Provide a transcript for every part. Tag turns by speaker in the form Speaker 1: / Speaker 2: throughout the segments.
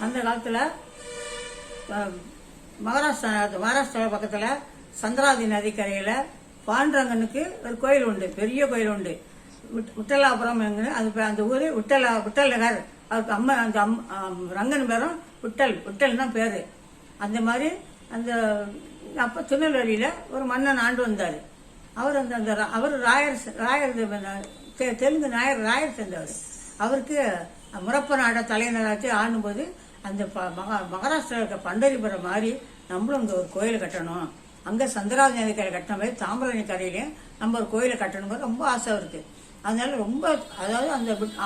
Speaker 1: அந்த காலத்தில் மகாராஷ்டிரா மகாராஷ்டிரா பக்கத்தில் சந்திராதி நதிக்கரையில் பாண்டரங்கனுக்கு ஒரு கோயில் உண்டு பெரிய கோயில் உண்டு. விட்- விட்டலாபுரம் அது அந்த ஊர் விட்டலா விட்டல் நகர். அதுக்கு அம்மா அந்த அம் ரங்கன் பேரும் விட்டல் விட்டல் தான் பேர். அந்த மாதிரி அந்த அப்போ திருநெல்வேலியில் ஒரு மன்னன் ஆண்டு வந்தார். அவர் அந்த அந்த ரா- அவர் ராயர் ராயர் தெ- தெலுங்கு நாயர் ராயர் சேர்ந்தவர். அவருக்கு முறப்ப நாட தலைநகராட்சி ஆடும்போது அந்த ப- மகா மகாராஷ்டிரா இருக்க பண்டரிபுரம் மாதிரி நம்மளும் இங்கே ஒரு கோயில் கட்டணும். அங்கே சந்திராஜ் நதிக்கரை கட்டின மாதிரி தாமிரணி கரையிலையும் நம்ம ஒரு கோயிலை கட்டணுங்கிறது ரொம்ப ஆசை இருக்குது அதனால ரொம்ப அதாவது அந்த வி-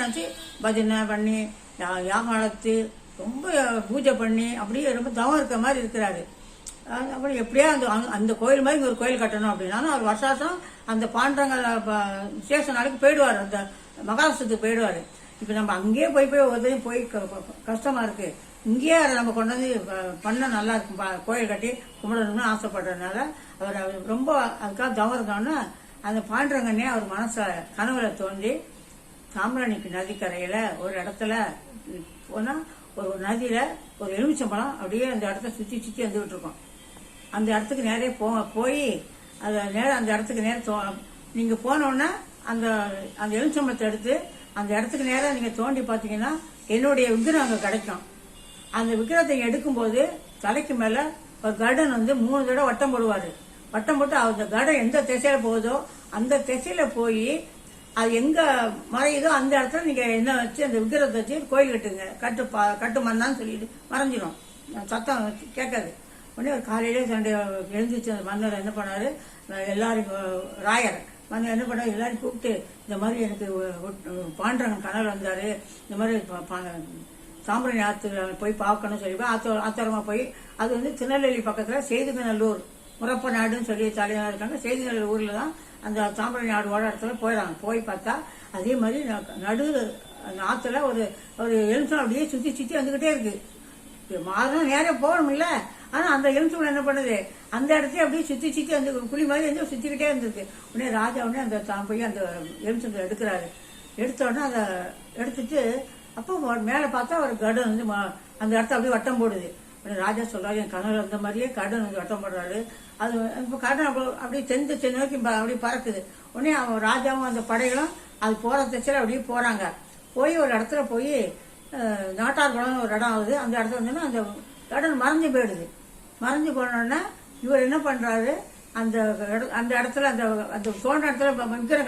Speaker 1: வச்சு பஜனை பண்ணி யா- யாகம் நடத்தி ரொம்ப பூஜை பண்ணி அப்படியே ரொம்ப தவம் இருக்கிற மாதிரி இருக்கிறாரு. அப்புறம் எப்படியா அந்த அந்த- கோயில் மாதிரி இங்கே ஒரு கோயில் கட்டணும் அப்படின்னாலும் அவர் வருஷாசம் அந்த பாண்டங்க விசேஷ நாளைக்கு போயிடுவார். அந்த மகாராஷ்டிரத்துக்கு போயிடுவார். இப்போ நம்ம அங்கேயே போய் போய் ஒருத்தையும் போய் க- க- கஷ்டமா இருக்கு. இங்கேயே அதை நம்ம கொண்டு வந்து பண்ண நல்லா இருக்கும். பா- கோயில் கட்டி கும்பிடணும்னு ஆசைப்படுறதுனால அவர் அவர் ரொம்ப அதுக்காக தவம் இருந்தோன்னா அந்த பாண்டரங்கனே அவர் மனசை கனவுல தோண்டி தாமிரணிக்கு நதிக்கரையில் ஒரு இடத்துல போனால் ஒரு நதியில் ஒரு எலுமிச்சம்பழம் அப்படியே அந்த இடத்த சுற்றி சுற்றி வந்துகிட்டு இருக்கோம் அந்த இடத்துக்கு நேரே போ போய் அதை நேரம் அந்த இடத்துக்கு நேரம் நீங்கள் போனோன்னா அந்த அந்த எலுமிச்சம்பழத்தை எடுத்து அந்த இடத்துக்கு நேராக நீங்கள் தோண்டி பார்த்தீங்கன்னா என்னுடைய விக்கிரம் அங்கே கிடைக்கும். அந்த விக்கிரத்தை எடுக்கும்போது தலைக்கு மேலே ஒரு கருடன் வந்து மூணு தடவை வட்டம் போடுவார். வட்டம் போட்டு அந்த கருடன் எந்த திசையில் போகுதோ அந்த திசையில் போய் அது எங்கே மறையுதோ அந்த இடத்துல நீங்கள் என்ன வச்சு அந்த விக்கிரத்தை வச்சு கோயில் கட்டுங்க. கட்டு பா- கட்டு மண்ணான்னு சொல்லிட்டு மறைஞ்சிடும் சத்தம் கேட்காது. உடனே ஒரு காலையிலே சண்டை எழுந்துச்சு அந்த மன்னர் என்ன பண்ணார்? எல்லாரும் ராயர் வந்து என்ன பண்ண எல்லாரும் கூப்பிட்டு இந்த மாதிரி எனக்கு ஒ- ஒ- பாண்டரங்கன் கனவு இந்த மாதிரி ப- ஆற்று போய் பார்க்கணும் சொல்லி போய் ஆத்தோ ஆத்தோரமாக போய் அது வந்து திருநெல்வேலி பக்கத்தில் செய்துகநல்லூர் முறப்ப நாடுன்னு சொல்லி தலைவராக இருக்காங்க. செய்துகநல்லூர் ஊரில் தான் அந்த சாம்பிராணி ஆடு ஓட இடத்துல போயிடறாங்க போய் பார்த்தா அதே மாதிரி ந- நடு அந்த ஒரு ஒரு எலுமிச்சம் அப்படியே சுற்றி சுற்றி வந்துக்கிட்டே இருக்குது மாறணும் நேரம் போகணும்ல. ஆனா அந்த எலுமிச்சம் என்ன பண்ணுது? அந்த இடத்தையும் அப்படியே சுத்தி சுத்தி அந்த குழி மாதிரி வந்து சுத்திக்கிட்டே இருந்திருக்கு. உடனே ராஜா உடனே அந்த தான் போய் அந்த எலுமிச்சத்தை எடுக்கிறாரு. எடுத்தோடனே அதை எடுத்துட்டு அப்போ மேலே பார்த்தா ஒரு கடன் வந்து ம- அந்த இடத்த அப்படியே வட்டம் போடுது. உடனே ராஜா சொல்றாரு என் கனவுல அந்த மாதிரியே கடன் வந்து வட்டம் போடுறாரு. அது இப்போ கடன் அப்போ- அப்படியே தென் தென் நோக்கி அப்படியே பறக்குது. உடனே அவன் ராஜாவும் அந்த படைகளும் அது போற திசையில அப்படியே போறாங்க. போய் ஒரு இடத்துல போய் நாட்டார் குளம் ஒரு இடம் ஆகுது. அந்த இடத்துல வந்து அந்த கடன் மறைஞ்சு போயிடுது. மறைஞ்சு போனோடனே இவர் என்ன பண்ணுறாரு அந்த இட- அந்த இடத்துல அந்த அந்த தோன்ற இடத்துல விற்கிற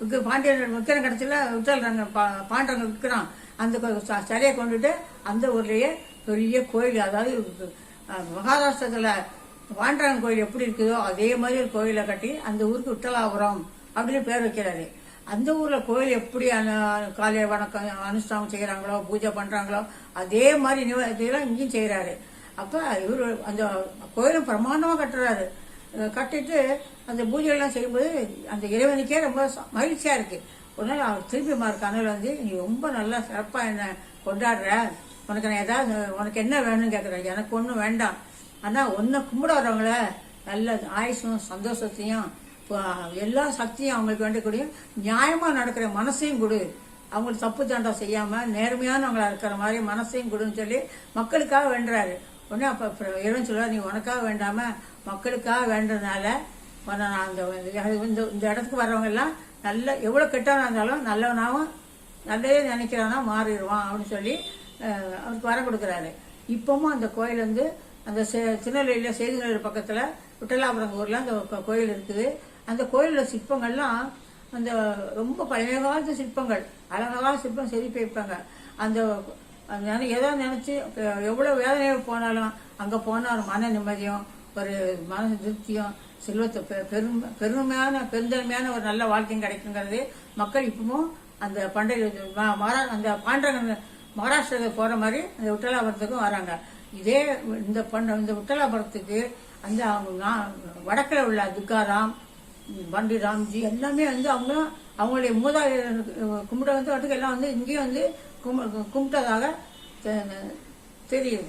Speaker 1: விக்கிரம் பாண்டியன் விக்கிரம் கிடைச்சல விட்டல் பாண்டவங்க விற்கிறான் அந்த ச- சிலையை கொண்டுட்டு அந்த ஊர்லேயே பெரிய கோயில் அதாவது மகாராஷ்டிரத்தில் பாண்டவன் கோயில் எப்படி இருக்குதோ அதே மாதிரி ஒரு கோயிலை கட்டி அந்த ஊருக்கு விட்டலாபுரம் அப்படின்னு பேர் வைக்கிறாரு. அந்த ஊர்ல கோயில் எப்படி அன- காலை வணக்கம் அனுஷ்டானம் செய்யறாங்களோ பூஜை பண்றாங்களோ அதே மாதிரி இதெல்லாம் இங்கேயும் செய்யறாரு அப்ப இவர் அந்த கோயிலும் பிரமாண்டமா கட்டுறாரு. கட்டிட்டு அந்த பூஜை எல்லாம் செய்யும்போது அந்த இறைவனுக்கே ரொம்ப மகிழ்ச்சியாக மகிழ்ச்சியா இருக்கு. ஒரு நாள் அவர் திருப்பி மார் கனவுல வந்து நீ ரொம்ப நல்லா சிறப்பா என்ன கொண்டாடுற. உனக்கு நான் ஏதாவது உனக்கு என்ன வேணும்னு கேட்கறேன் எனக்கு ஒன்றும் வேண்டாம். ஆனா ஒன்றை கும்பிட வரவங்கள நல்ல ஆயுசும் சந்தோஷத்தையும் எல்லா சக்தியும் அவங்களுக்கு வேண்டக்கூடிய நியாயமா நடக்கிற மனசையும் கொடு. அவங்களுக்கு தப்பு தண்டா செய்யாம நேர்மையானவங்களா இருக்கிற மாதிரி மனசையும் கொடுன்னு சொல்லி மக்களுக்காக வேண்டுறாரு. உடனே அப்ப அப்புறம் இறைவன் சொல்றாரு நீ உனக்காக வேண்டாம மக்களுக்காக வேண்டதுனால நான் அந்த இந்த இந்த இடத்துக்கு வர்றவங்க எல்லாம் நல்ல எவ்வளவு கெட்டவனா இருந்தாலும் நல்லவனாகவும் நல்லதே நினைக்கிறானா மாறிடுவான் அப்படின்னு சொல்லி அவருக்கு வர கொடுக்குறாரு. இப்பவும் அந்த கோயில் வந்து அந்த திருநெல்வேலியில் திருநெல்வேலியில செய்திநெல்வேலி பக்கத்தில் விட்டலாபுரம் ஊரில் அந்த கோயில் இருக்குது. அந்த கோயிலில் சிற்பங்கள்லாம் அந்த ரொம்ப பழைய காலத்து சிற்பங்கள் அழகழகா சிற்பம் செதுப்பி வைப்பாங்க. அந்த அந்த நினை- ஏதோ நினச்சி எவ்வளோ வேதனையாக போனாலும் அங்கே போனால் ஒரு மன நிம்மதியும் ஒரு மன திருப்தியும் செல்வத்தை பெ- பெரும் பெருமையான பெருந்தன்மையான ஒரு நல்ல வாழ்க்கையும் கிடைக்குங்கிறது மக்கள் இப்பவும் அந்த பண்டைய மகா- அந்த பாண்டரங்க மகாராஷ்டிரத்துக்கு போகிற மாதிரி அந்த விட்டலாபுரத்துக்கும் வராங்க. இதே இந்த பண்ட இந்த விட்டலாபுரத்துக்கு அந்த அவங்க உள்ள துக்காராம் பண்டி ராம்ஜி. எல்லாமே வந்து அவங்க அவங்களுடைய மூதாதையர் கும்பிட வந்து எல்லாம் வந்து இங்கேயும் வந்து கும்ப- கும்பிட்டதாக தெரியுது.